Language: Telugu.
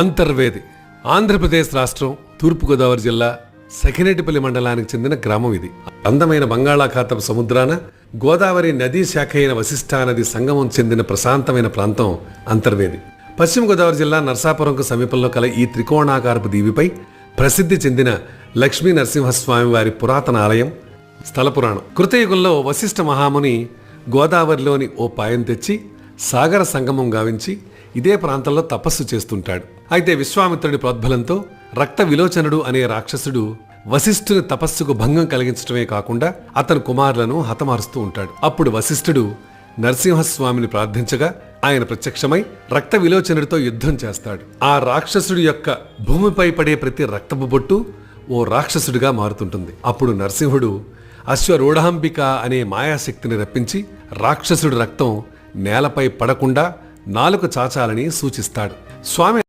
అంతర్వేది. ఆంధ్రప్రదేశ్ రాష్ట్రం తూర్పుగోదావరి జిల్లా సఖినేటిపల్లి మండలానికి చెందిన గ్రామం ఇది. అందమైన బంగాళాఖాతం సముద్రాన గోదావరి నదీ శాఖ అయిన వశిష్ఠా నది సంగమం చెందిన ప్రశాంతమైన ప్రాంతం అంతర్వేది. పశ్చిమ గోదావరి జిల్లా నర్సాపురంకు సమీపంలో కల ఈ త్రికోణాకారపు దీవిపై ప్రసిద్ధి చెందిన లక్ష్మీ నరసింహస్వామి వారి పురాతన ఆలయం స్థలపురాణం కృతయుగంలో వశిష్ఠ మహాముని గోదావరిలోని ఓ పాయం తెచ్చి సాగర సంగమం గావించి ఇదే ప్రాంతంలో తపస్సు చేస్తుంటాడు. అయితే విశ్వామిత్రుడి ప్రోద్బలంతో రక్త విలోచనుడు అనే రాక్షసుడు వశిష్ఠుని తపస్సుకు భంగం కలిగించడమే కాకుండా అతని కుమారులను హతమారుస్తూ ఉంటాడు. అప్పుడు వశిష్ఠుడు నరసింహస్వామిని ప్రార్థించగా ఆయన ప్రత్యక్షమై రక్త విలోచనుడితో యుద్ధం చేస్తాడు. ఆ రాక్షసుడి యొక్క భూమిపై పడే ప్రతి రక్తపు బొట్టు ఓ రాక్షసుడిగా మారుతుంటుంది. అప్పుడు నరసింహుడు అశ్వరూఢాంబిక అనే మాయాశక్తిని రప్పించి రాక్షసుడి రక్తం నేలపై పడకుండా నాలుక చాచాలని సూచిస్తాడు. స్వామి